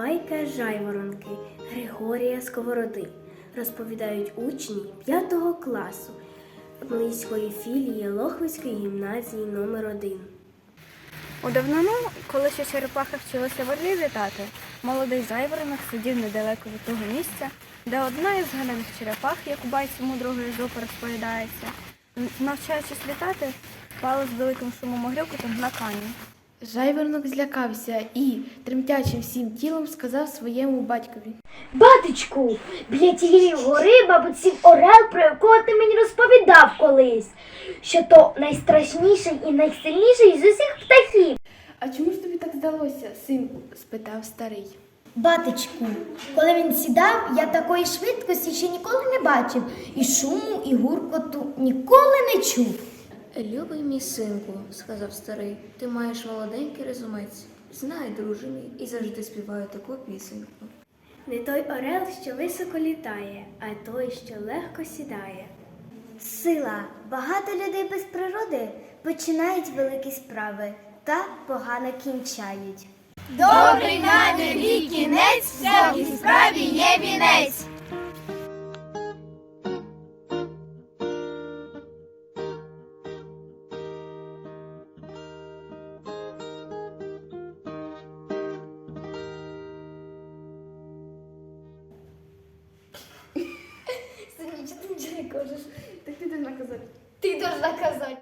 Байка Жайворонки Григорія Сковороди розповідають учні 5 класу Млиської філії Лохвицької гімназії номер 1 У давнину, коли ще черепаха вчилася в орлі літати, молодий зайворонок сидів недалеко від того місця, де одна із згаданих черепах, як у байці мудрого Ізопа розповідається, навчаючись літати, впала з великим шумом і грюкотом на камінь. Жайворонок злякався і, тремтячим всім тілом, сказав своєму батькові. Батечку, біля тієї гори, мабуть, сів орел, про якого ти мені розповідав колись, що то найстрашніший і найсильніший з усіх птахів. А чому ж тобі так здалося, синку? спитав старий. Батечку, коли він сідав, я такої швидкості ще ніколи не бачив, і шуму, і гуркоту ніколи не чув. Любий мій синку, сказав старий, ти маєш молоденький розумець. Знай, друже мій, і завжди співаю таку пісеньку. Не той орел, що високо літає, а той, що легко сідає. Сила. Багато людей без природи починають великі справи та погано кінчають. Добрий намір кінець, всякій справі є вінець. Так ти должна казать? Ти должна казати.